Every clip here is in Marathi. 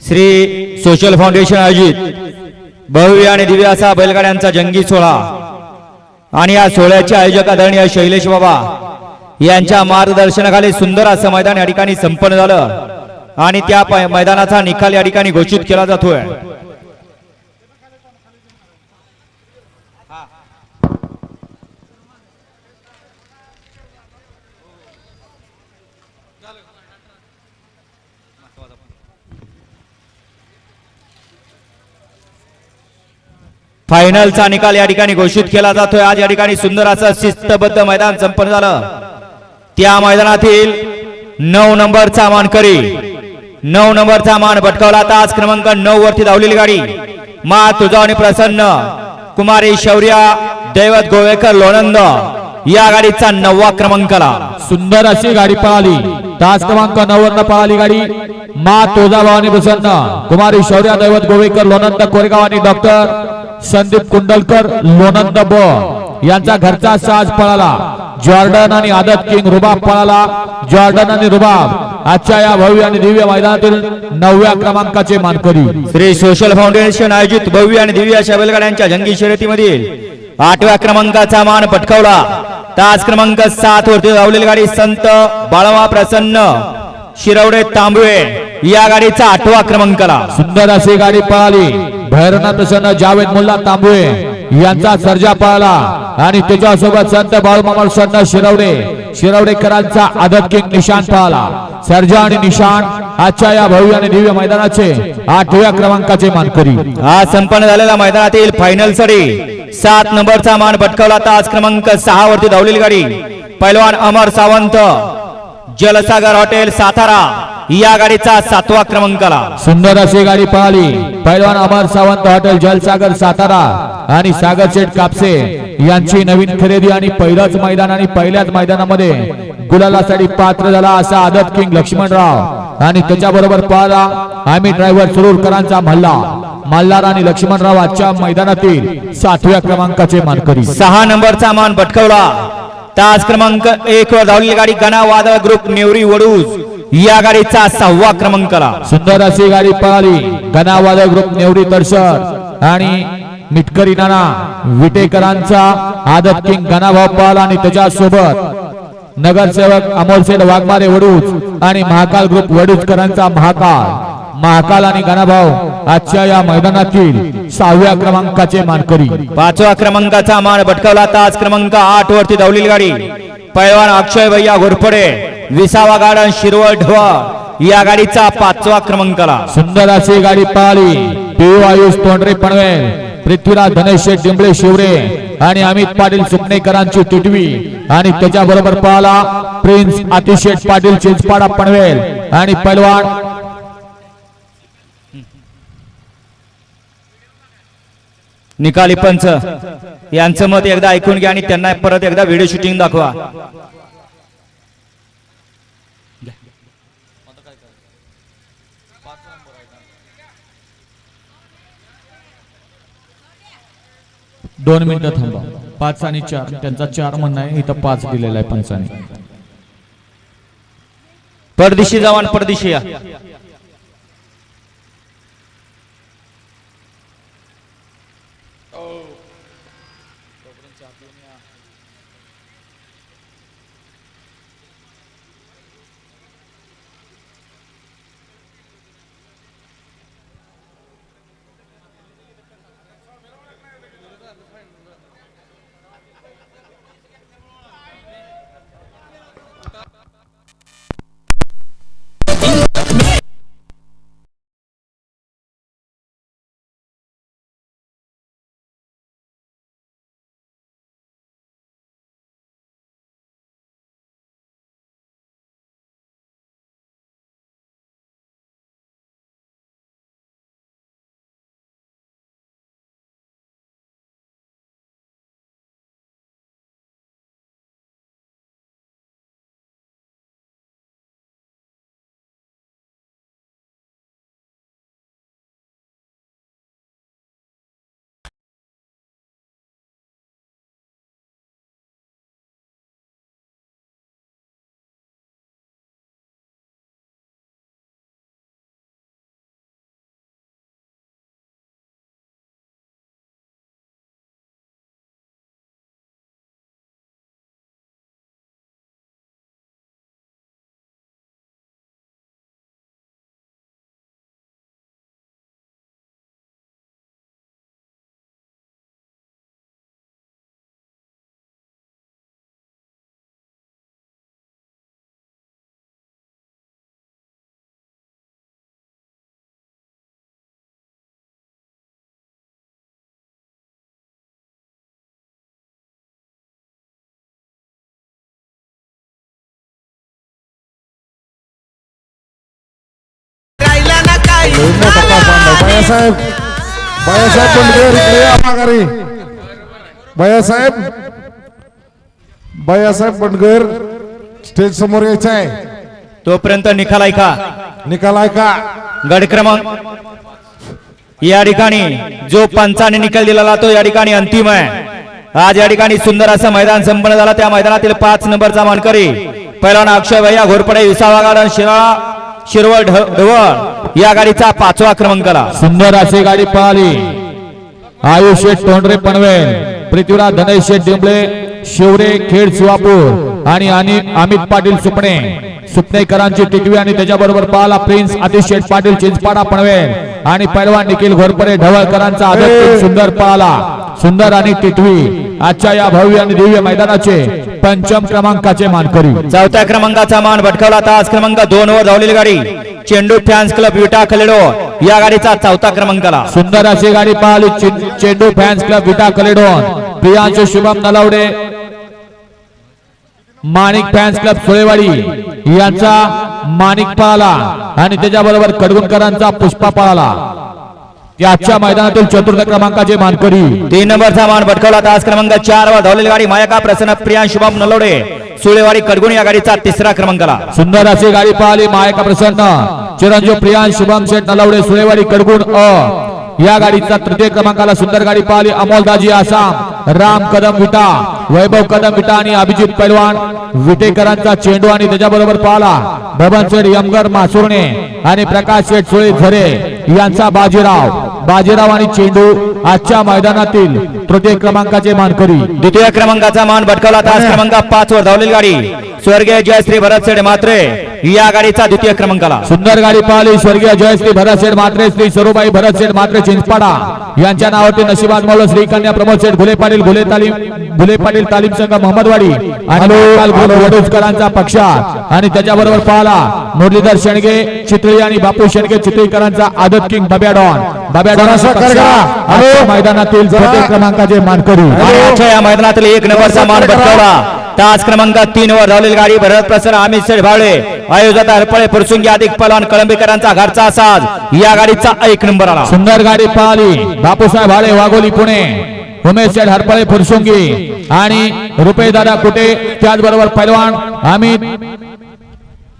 श्री सोशल फाउंडेशन आयोजित भव्य आणि दिव्य असा बैलगाड्यांचा जंगी सोहळा. आणि या सोहळ्याचे आयोजक आदरणीय शैलेश बाबा यांच्या मार्गदर्शनाखाली सुंदर असं मैदान या ठिकाणी संपन्न झालं. आणि त्या मैदानाचा निकाल या ठिकाणी घोषित केला जातोय. फायनलचा निकाल या ठिकाणी घोषित केला जातोय. आज या ठिकाणी सुंदर असं शिस्तबद्ध मैदान संपन्न झालं. त्या मैदानातील नऊ नंबरचा मानकरी नऊ नंबरचा मान भटकावला तास क्रमांक नऊ वरती धावलेली गाडी. मा तुझा प्रसन्न कुमारी शौर्या दैवत गोवेकर लोणंद या गाडीचा नववा क्रमांकाला. सुंदर अशी गाडी पळाली. तास क्रमांक नव्वद पळाली गाडी. मा तुळजाभवानी प्रसन्न कुमारी शौर्या दैवत गोवेकर लोणंद कोरेगाव आणि डॉक्टर संदीप कुंडलकर लोणंद ब यांचा घरचा साज पळाला. जॉर्डन आणि आदत किंग रुबाब पळाला. जॉर्डन आणि रुबाब आजच्या या भव्य आणि दिव्य मैदानातील नवव्या क्रमांकाचे मानकरी. श्री सोशल फाउंडेशन आयोजित भव्य आणि दिव्य अशा बैलगाड्यांच्या जंगी शर्यतीमधील आठव्या क्रमांकाचा मान पटकावला. तास क्रमांक सात वरती धावलेली गाडी संत बाळवा प्रसन्न शिरवडे तांबवे या गाडीचा आठवा क्रमांकाला. सुंदर अशी गाडी पळाली. भैरवनाथ प्रसन्न जावेद मुल्ला तांबुळे यांचा सर्जा पळाला. आणि त्याच्यासोबत संत बाळूमामा सन्न शिरवडे शिरवडेकरांचा आदत किंग निशान पळाला. सर्जा आणि निशान आजच्या या भव्य आणि दिव्य मैदानाचे आठव्या क्रमांकाचे मानकरी. आज संपन्न झालेल्या मैदानातील फायनलसाठी सात नंबरचा मान पटकावला तास क्रमांक सहा वरती धावलेली गाडी. पैलवान अमर सावंत जलसागर हॉटेल सातारा. या गाडीचा सातवा क्रमांकाला. सुंदर अशी गाडी पळाली पैलवान अमर सावंत हॉटेल जलसागर सातारा आणि सागर शेठ कापसे यांची नवीन खरेदी आणि पहिलंच मैदान आणि पहिल्याच मैदानामध्ये गुलालासाठी पात्र झाला असा आदत किंग लक्ष्मणराव. आणि त्याच्याबरोबर पळाला आम्ही ड्रायव्हर सुरूरकरांचा मल्ला. मल्हार आणि लक्ष्मणराव आजच्या मैदानातील सातव्या क्रमांकाचे मानकरी. सहा नंबरचा मान पटकावला. तास क्रमांक एक वर धावलेली गाडी गणा वादळ ग्रुप नेवरी वडूज. या गाडीचा सहावा क्रमांकाला सुंदर अशी गाडी पळाली. गणावाद ग्रुप नेवरी तरसर आणि मिटकरी नाना विटेकरांचा आदत किंग गणाभाव पळाला आणि त्याच्यासोबत नगरसेवक अमोलसेठ वाघमारे वडूज आणि महाकाल ग्रुप वडूजकरांचा महाकाल. महाकाल आणि गणाभाव आजच्या या मैदानातील सहाव्या क्रमांकाचे मानकरी. पाचवा क्रमांकाचा मान पटकावला तास क्रमांक आठ वरती धावलेली गाडी. पैलवान अक्षय भैया घोरपडे. विसावा गार्डन शिरवळ ढवळ या गाडीचा पाचवा क्रमांकाला सुंदर अशी गाडी पळाली पियू आयुष तोंडरे पनवेल पृथ्वीराज धनेश डिंबळे शिवरे आणि अमित पाटील सुकणेकरांची टिटवी आणि त्याच्याबरोबर पळाला प्रिन्स अतिशेठ पाटील चिंचपाडा पनवेल आणि पैलवान निकाली पंच. यांचं मत एकदा ऐकून घ्या आणि त्यांना परत एकदा व्हिडिओ शूटिंग दाखवा. दोन मिनिटं थांबा. पाच आणि चार. त्यांचा चार म्हणणं आहे इथं पाच दिलेला आहे पंचाने. परदेशी जवान परदेशी या. आणलाय बायासाहेब बायासाहेब बंडगर इकडे या माघारी बायासाहेब बायासाहेब बंडगर स्टेज समोर यायचं आहे. तोपर्यंत निकाल ऐका. निकाल ऐका. गड क्रमांक. या ठिकाणी जो पंचाने निकाल दिलेला तो या ठिकाणी अंतिम आहे. आज या ठिकाणी सुंदर असं मैदान संपन्न झालं. त्या मैदानातील पाच नंबरचा मानकरी पहिलवान अक्षय भैया घोरपडे विसावा गार्डन शिराळा शिरवळ ढ- ढवळ. या गाडीचा पाचवा क्रमांकाला सुंदर अशी गाडी पळाली आयुष शेठ तोंडरे पनवेल पृथ्वीराज धनय शेठ डिंबळे शिवरे खेड शिवापूर आणि अमित पाटील सुपणे. सुपणेकरांची टिटवी आणि त्याच्याबरोबर पाला प्रिन्स अतिश शेठ पाटील चिंचपाडा पनवेल आणि पैलवान निखिल घोरपडे ढवळकरांचा सुंदर पाला सुंदर आणि टिटवी आजच्या या भव्य आणि दिव्य मैदानाचे पंचम क्रमांकाचे मानकरी चौथ्या क्रमांकाचा मान भटकवला तास क्रमांक दोन वर धावलेली गाडी चेंडू फॅन्स क्लब विटा खलेडो या गाडीचा चौथा क्रमांकाला. सुंदर अशी गाडी पाहिली चेंडू फॅन्स क्लब विटा कलेडोन प्रियांशु शुभम नलावडे माणिक फॅन्स क्लब सुळेवाडी यांचा माणिक पाहला आणि त्याच्याबरोबर कडगुणकरांचा पुष्पा पाहला याच्या मैदानातील चतुर्थ क्रमांकाचे मानकरी. तीन नंबरचा मान भटकवला तास क्रमांक चार वर धावलेली गाडी मायका प्रसन्न प्रियान शुभम नलवडे सुळेवाडी कडगुण या गाडीचा तिसरा क्रमांकाला. सुंदर अशी गाडी पाहिली मायका प्रसन्न. चिरंजीव प्रियान शुभम शेठ नलावडे सुळेवाडी कडगुण अ. या गाडीचा तृतीय क्रमांकाला सुंदर गाडी पाहिली अमोलदाजी आसाम राम कदम विटा वैभव कदम विटा आणि अभिजित पैलवान. विटेकरांचा चेंडू आणि त्याच्याबरोबर पाहला बबन शेठ यमगर मासुर्णे आणि प्रकाश शेठ सुळे झरे यांचा बाजीराव. बाजीराव आणि चेंडू आजच्या मैदानातील तृतीय क्रमांकाचे मानकरी. द्वितीय क्रमांकाचा मान भटकवला तास क्रमांक पाच वर धावलेली गाडी. स्वर्गीय जयश्री भरत सेड मात्रे या गाडीचा द्वितीय क्रमांकाला. सुंदर गाडी पाहिली स्वर्गीय जयश्री भरत शेठ मात्रे श्री सरूबाई भरत शेठ मात्रे चिंचपाडा. यांच्या नावावरती नशिबात मौल श्री कन्या प्रमोद शेठ घुले पाटील घुले तालीम घुले पाटील तालीम संघ मोहम्मदवाडी आणि वडोदकरांचा पक्ष. आणि त्याच्याबरोबर पाहला मुरलीधर शेणगे चितळी आणि बापू शेणगे चितळीकरांचा आदत king Babya don. Babya don. मैदानातील क्रमांकाचे मानकरी. मैदानातील एक नंबरचा मान भटकवला तास क्रमांक तीन वर धावलेली गाडी भरत प्रसन्न अमित शेठ भावळे. आयोजक हरपळे फुरसुंगी अधिक पलवान कळंबीकरांचा घरचा साज. या गाडीचा एक नंबर आला. सुंदर गाडी पाहिली. बापूसाहेब भाडे वाघोली पुणे. उमेश शेठ हरपळे फुरसुंगी आणि रुपये दादा कुटे त्याचबरोबर पैलवान अमित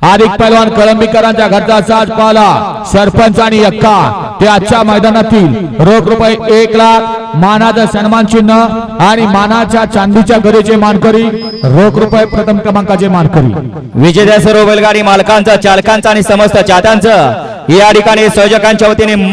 अधिक पैलवान कळंबीकरांच्या घरचा साज पाहला. सरपंच आणि अक्का ते आजच्या मैदानातील रोख रुपये एक लाख मानाचा सन्मान चिन्ह आणि मानाच्या चांदीच्या गरीचे मानकरी रोख रुपये प्रथम क्रमांकाचे मानकरी. विजेत्या सर्व बैलगाडी मालकांचा चालकांचा आणि समस्त चात्यांचं या ठिकाणी संयोजकांच्या वतीने